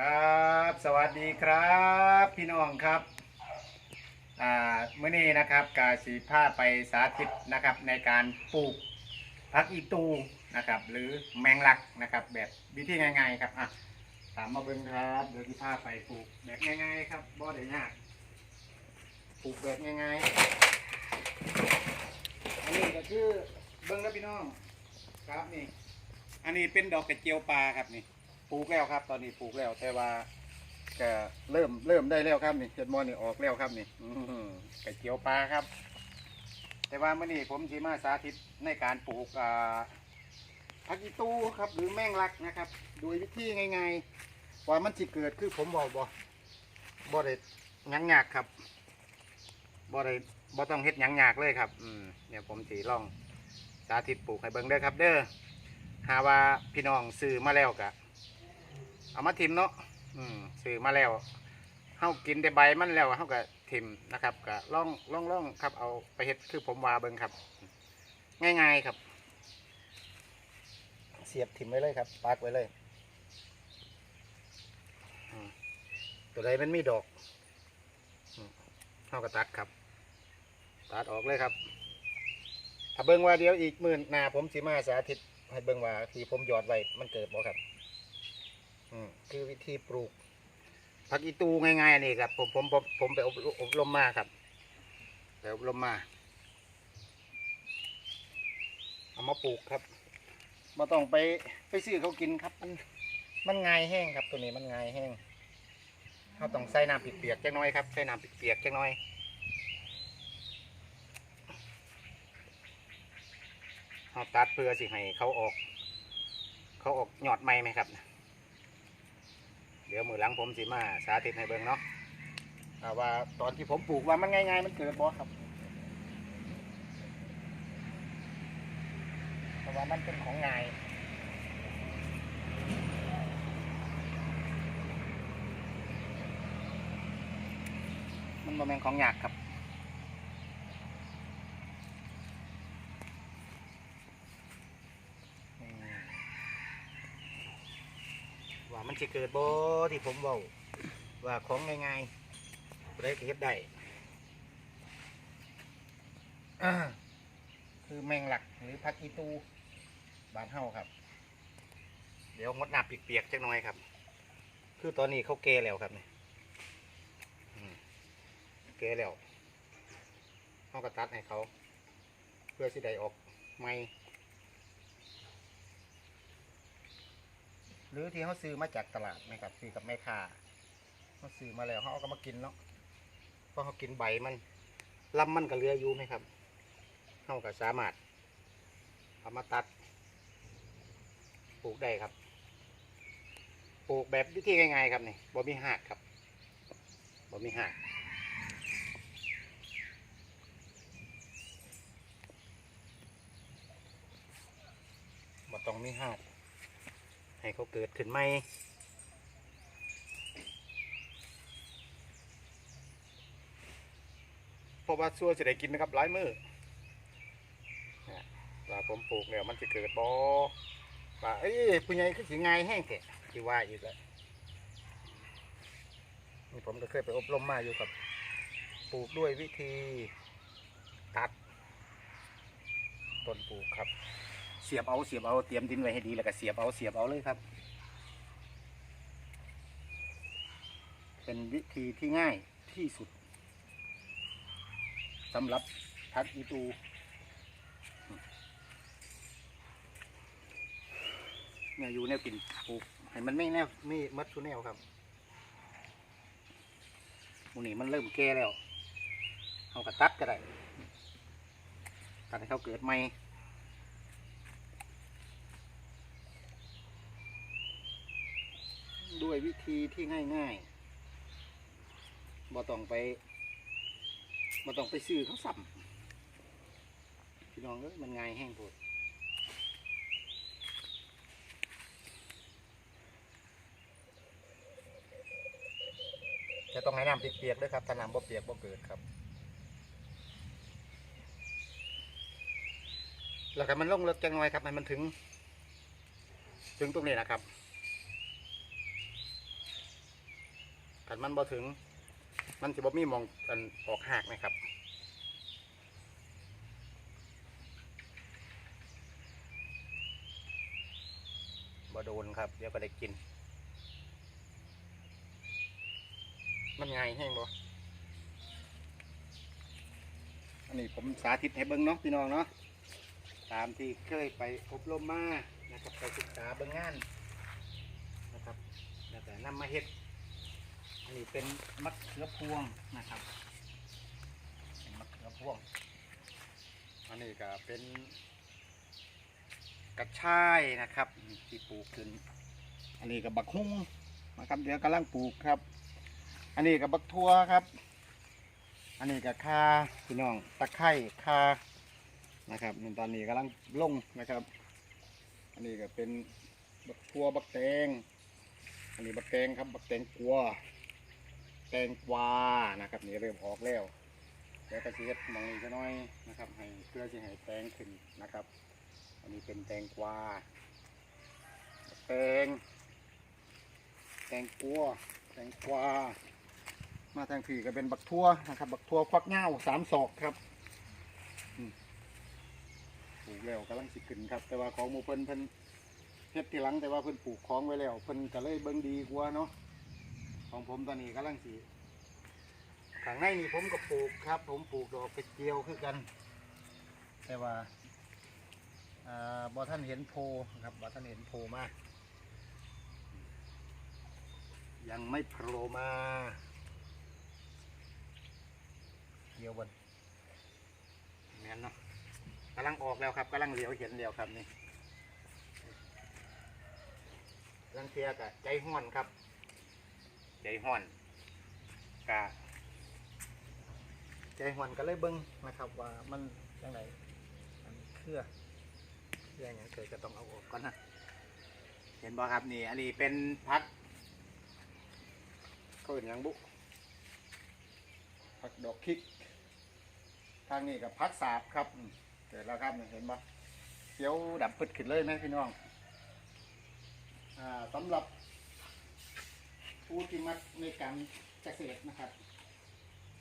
ครับ สวัสดีครับพี่น้องครับอ่าเมื่อนี้นะครับกาสีผ้าไปสาธิตนะครับในการปลูกพักอีตูนะครับหรือแมงลักนะครับแบบวิธีง่ายๆครับอะตามมาเบิ่งครับเดี๋ยวที่ผ้าไปปลูกแบบง่ายๆครับบ่ได้ยากปลูกแบบง่ายๆอันนี้ก็คือเบิ่งแล้วพี่น้องครับนี่อันนี้เป็นดอกกระเจียวปลาครับนี่ ปลูกแล้วครับ ตอนนี้ปลูกแล้ว แต่ว่าก็เริ่มเริ่มได้แล้วครับนี่เจ็ดมอนี่ออกแล้วครับนี่อื้อหือกระเจียวปลาครับ แต่ว่าเมื่อนี้ผมสีมาสาธิตในการปลูกอ่าผักอีตูครับ หรือแมงลักนะครับ โดยวิธีง่ายๆว่ามันจะเกิดคือผมบอกบ่บ่ได้หยังยากครับบ่ได้บ่ต้องเฮ็ดหยังยากเลยครับ อืมเนี่ยผมสีลอง สาธิตปลูกให้เบิ่งเด้อครับ เด้อหาว่าพี่น้องซื้อมาแล้วกะ เอามาทิมเนาะอืมซื้อมาแล้วเฮากินแต่ใบมันแล้วเฮาก็ทิมนะครับก็ล่องล่องล่องครับ เอาไปเฮ็ดคือผมว่าเบิ่งครับ ง่ายๆครับ เสียบทิมไว้เลยครับปักไว้เลยอืมตัวใดมันมีดอกอืมเฮาก็ตัดครับ ตัดออกเลยครับถ้าเบิ่งว่าเดี๋ยวอีกหมื่นหน้าผมสิมาสาธิตให้เบิ่งว่าที่ผมหยอดไว้มันเกิดบ่ครับ อืมคือวิธีปลูก ผักอีตูง่ายๆอันนี่ครับผมผมผมผมไปอบอบรมมาครับไปอบรมมาเอามาปลูกครับมาต้องไปไปซื้อเขากินครับ มันมันง่ายแห้งครับตัวนี้มันง่ายแห้งเขาต้องใส่น้ำเปียกๆจักหน้อยครับใส่น้ำเปียกๆจักหน้อยเขาตัดเพื่อสิให้เขาออก เขาออกหยอดไม้ไหมครับ เดี๋ยวมือหลังผมสิมาสาธิตให้เบิ่งเนาะอ่าว่าตอนที่ผมปลูกว่ามันง่ายๆมันเกิดบ่ครับเพราะว่ามันเป็นของง่ายมันบ่แม่นของยากครับ ว่ามันจะเกิดบ่ที่ผมเว้าว่าของง่ายๆบ่ได้ก็เฮ็ดได้คือแมงหลักหรือพักอีตูบานเฮาครับ เดี๋ยวงดน้ำเปียกๆจักหน่อยครับ คือตอนนี้เขาเกแล้วครับเนี่อืมเกแล้วเฮาก็ตัดให้เขา เพื่อสิได้ออกใหม่ หรือที่เขาซื้อมาจากตลาดนะครับซื้อกับแม่ค้าเขาซื้อมาแล้วเขาเอาก็มากินเนาะเพราะเขากินใบมันลำมันก็เหลืออยู่ไหมครับเขาก็สามารถเอามาตัดปลูกได้ครับปลูกแบบวิธีง่ายๆครับนี่บ่มีหักครับบ่มีหักบ่ต้องมีหัก ให้เขาเกิดขึ้นไหมเพราะว่าซัวจะได้กินนะครับหลายมือเนี่ยว่าผมปลูกเนี่ยมันจะเกิดบอว่าเอ้ยผู้ใหญ่คือสิง่ายแห้งแกที่ว่าอีกแล้วนี่ผมก็เคยไปอบรมมาอยู่กับปลูกด้วยวิธีตัดต้นปลูกครับ เสียบเอาเสียบเอาเตรียมดินไว้ให้ดีแล้วก็เสียบเอาเสียบเอาเลยครับ เป็นวิธีที่ง่ายที่สุดสำหรับพักอีตูเนี่ยอยู่แนวกินปลูกให้มันไม่แนวไม่มัดทุแนวครับหมูนี่มันเริ่มแก่แล้วเอากระตัดก็ได้ตัดให้เขาเกิดใหม่ ด้วยวิธีที่ง่ายๆบ่ต้องไปบ่ต้องไปซื้อเขาสัมพี่น้องเอ้ยมันง่ายแห้งโพดจะต้องให้น้ำเปียกๆด้วยครับถ้าน้ำบ่เปียกบ่เกิดครับ แล้วก็มันลงเลิกจังหน่อยครับให้มันถึง ถึงตรงนี้นะครับ ขันมันบ่ถึง มันสิบ่มีมองอันออกหักนะครับบ่โดนครับ เดี๋ยวก็ได้กิน มันไงแห้งบ่อันนี้ผมสาธิตให้เบิ้งเนาะพี่น้องเนาะตามที่เคยไปอบรมมานะครับไปศึกษาเบิ้งงานนะครับแล้วก็นำมาเฮ็ด นนี้เป็นมะเขือพวงนะครับเป็นมะเขือพวง อันนี้ก็เป็นกระชายนะครับที่ปลูกขึ้น อันนี้กับบักฮุ้งนะครับเดี๋ยวกำลังปลูกครับ อันนี้กับบักทั่วครับ อันนี้กับคาพี่น้องตะไคร่คานะครับตอนนี้กำลังลงนะครับ อันนี้ก็เป็นบักทั่วบักแตงอันนี้บักแตงครับ บักแตงกัว แตงกวานะครับนี่เริ่มออกแล้วแล้วก็สิเฮ็ดหมองนี้จะน้อยนะครับ ให้เพื่อจะให้แตงขึ้นนะครับ อันนี้เป็นแตงกวาแตงแตงกัวแตงกวามาทางผีก็เป็นบักทั่วนะครับ บักทั่วฟักเง่าสามศอกครับปลูกแล้วกำลังสิขึ้นครับ แต่ว่าของมูเพิ่นเพิ่นเฮ็ดทีหลังแต่ว่าเพิ่นปลูกของไว้แล้วเพิ่นก็เลยเบิ่งดีกว่าเนาะ ของผมตอนนี้กำลังสีข้างในนี่ผมก็ปลูกครับ ผมปลูกดอกกระเจียวคือกัน แต่ว่าอ่าบอท่านเห็นโพครับบอท่านเห็นโพมากยังไม่โผล่มาเดี่ยวบนแม่นเนาะกำลังออกแล้วครับกำลังเหลียวเห็นแล้วครับนี่ลังเทียกะใจห้อนครับ ใจห้อนกะใจห้อนก็เลยเบิ้งนะครับ ว่ามันยังไงอันเครือเครืออย่างเกิดก็ต้องเอาออกก่อนนะเห็นบ่ครับนี่ อันนี้เป็นพักเขาเห็นยังบุพักดอกคิก ทางนี้กับพักสาบครับอืมเกิดแล้วครับเห็นบ่เขียวดับปึดขึ้นเลยไหมพี่น้องอ่าสำหรับ ผู้ที่มักในการเกษตรนะครับ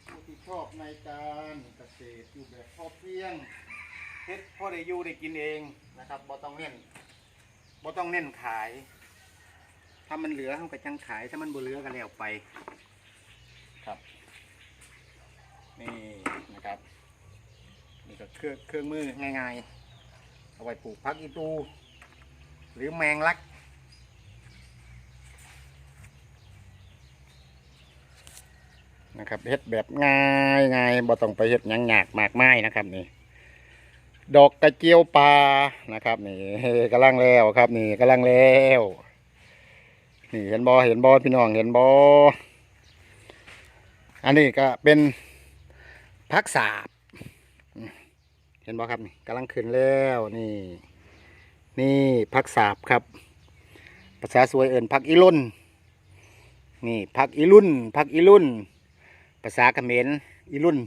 ผู้ที่ชอบในการเกษตรอยู่แบบพอเพียงเฮ็ดพ่อได้อยู่ได้กินเองนะครับบ่ต้องเน้นบ่ต้องเน้นขาย ถ้ามันเหลือเขาก็จังขาย ถ้ามันบ่เหลือก็แล้วไป ครับ นี่นะครับนี่ก็เครื่องเครื่องมือง่ายๆเอาไว้ปลูกพักอีตู หรือแมงลัก นะครับเฮ็ดแบบง่ายง่ายบ่ต้องไปเฮ็ดหยังยากมากมายนะครับนี่ ดอกกระเจียวปลานะครับ นี่กำลังแล้วครับ นี่กำลังแล้วนี่เห็นบอเห็นบอพี่น้องเห็นบออันนี้ก็เป็นพักสาบเห็นบอครับนี่กำลังขึ้นแล้วนี่ นี่พักสาบครับภาษาสวยเอิญพักอีรุ่นนี่พักอีรุ่นพักอีรุ่น ภาษาเขมรอีรุ่น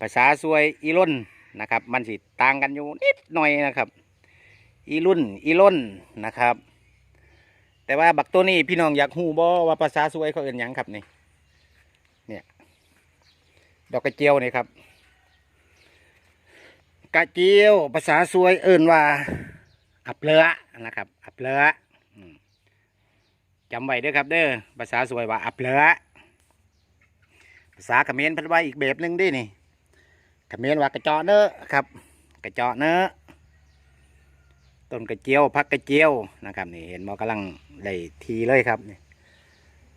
ภาษาซวยอีรุ่นนะครับ มันสิต่างกันอยู่นิดหน่อยนะครับ อีรุ่นอีล่นนะครับ แต่ว่าบักตัวนี้พี่น้องอยากหูบ่ว่าภาษาซวยเขาเอ่นยังครับนี่เนี่ยดอกกระเจียวนี่ครับ กระเจียว ภาษาซวยเอิ่นว่า อับเลอนะครับ อับเลอะอืมจำไว้ด้อครับเด้อภาษาซวยว่าอับเลอ ภาษาเขมรเพันว่าอีกแบบหนึ่งดินี่เขมรว่ากระเจาะเนื้อครับ กระเจาะเนื้อต้นกระเจียวพักกระเจียวนะครับนี่เห็นมอกำลังได้ทีเลยครับนี่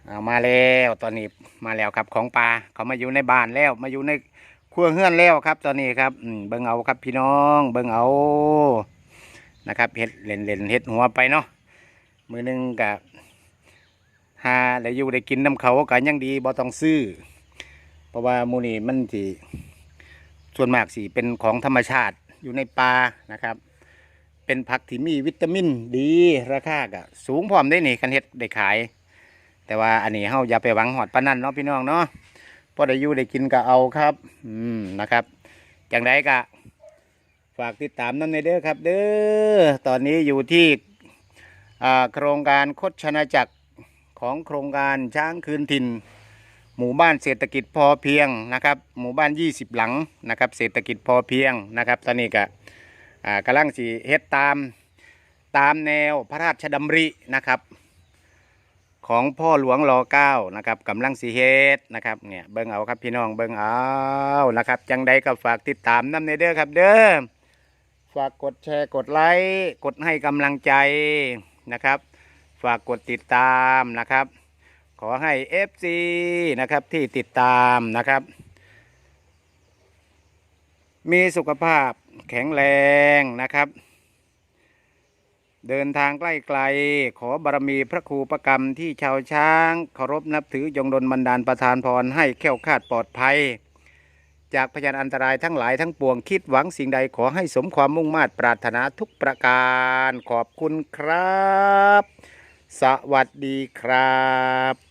เอามาแล้วตอนนี้มาแล้วครับของปลาเขามาอยู่ในบ้านแล้วมาอยู่ในครัวเฮือนแล้วครับ ตอนนี้ครับเบิ่งเอาครับพี่น้องเบิ่งเอานะครับเห็ดเล่นเล่นเห็ดหัวไปเนาะมือหนึงกับหาได้อยู่ได้กินน้ำเขาก็ยังดีบ่ต้องซื้อ เพราะว่ามูนี่มันสิส่วนมากสิเป็นของธรรมชาติอยู่ในป่านะครับ เป็นผักที่มีวิตามินดีราคาก็สูงพร้อมได้นี่คันเฮ็ดได้ขาย แต่ว่าอันนี้เฮาอย่าไปหวังหอดปานนั้นเนาะพี่น้องเนาะพอได้อยู่ได้กินก็เอาครับ อืมนะครับจังไดก็ฝากติดตามนั่นในเด้อครับ เด้อตอนนี้อยู่ที่โครงการโคชนาจักรของโครงการช้างคืนถิ่น หมู่บ้านเศรษฐกิจพอเพียงนะครับ หมู่บ้าน 20 หลังนะครับ เศรษฐกิจพอเพียงนะครับ ตอนนี้ก็กำลังสีเฮ็ดตามตามแนวพระราชดำรินะครับ ของพ่อหลวงรอเก้านะครับกำลังสีเฮ็ดนะครับเนี่ยเบิ่งเอาครับพี่น้องเบิ่งเอานะครับจังใดก็ฝากติดตามน้ำในเด้อครับเด้อฝากกดแชร์กดไลค์กดให้กำลังใจนะครับ ฝากกดติดตามนะครับ ขอให้ FC นะครับที่ติดตามนะครับ มีสุขภาพแข็งแรงนะครับ เดินทางใกล้ไกล ขอบารมีพระครูประกรรมที่ชาวช้างเคารพนับถือยงดลบันดาลประทานพรให้แข็งคาดปลอดภัย จากพยานอันตรายทั้งหลายทั้งปวงคิดหวังสิ่งใดขอให้สมความมุ่งมา่ปรารถนาทุกประการขอบคุณครับ สวัสดีครับ